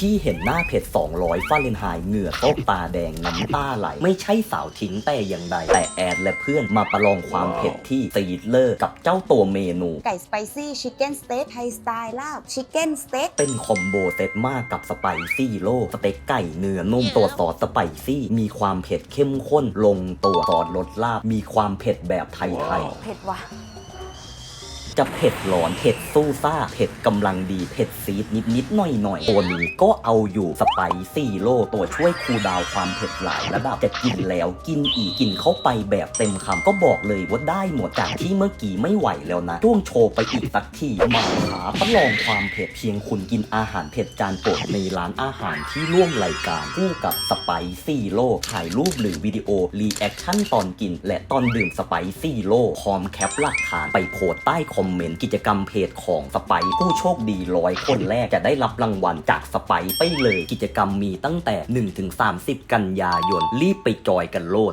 ที่เห็นหน้าเผ็ด200ฟาเรนไฮต์เหงื่อตกตาแดงน้ำตาไหล ไม่ใช่สาวทิ้งแต่อย่างใด แต่แอดและเพื่อนมาประลองความเผ็ดที่ซีดเลอร์กับเจ้าตัวเมนู ไก่สไปซี่ชิคเก้นสเต็กไทยสไตล์ลาบชิคเก้นสเต็กเป็นคอมโบเซตมากกับสไปซี่โลสเต็กไก่เนื้อนุ่มตัวซอสสไปซี่ มีความเผ็ดเข้มข้นลงตัวซอสรสลาบมีความเผ็ดแบบไทยเผ็ดว่ะๆ จะเผ็ดร้อน เผ็ดสู้ซ่า เผ็ดกำลังดี เผ็ดซีดนิดๆหน่อยๆตัวนี้ก็เอาอยู่สไปซี่โลตัวช่วยคูดาวความเผ็ดหลายระดับจะกินแล้วกินอีกกินเข้าไปแบบเต็มคำก็บอกเลยว่าได้หมดจากที่เมื่อกี้ไม่ไหวแล้วนะช่วงโชว์ไปอีกสักทีมาหาประลองความเผ็ดเพียงคุณกินอาหารเผ็ดจานโปรดในร้านอาหารที่ร่วมรายการคู่กับสไปซี่โลถ่ายรูปหรือวิดีโอรีแอคชั่นตอนกิน และตอนดื่มสไปซี่โลพร้อมแคปหลักฐานไปโพสใต้คอมอมเมนต์กิจกรรมเพจของสไปผู้โชคดีร้อยคนแรกจะได้รับรางวัลจากสไปไปเลย กิจกรรมมีตั้งแต่ 1-30 กันยายน รีบไปจอยกันโลด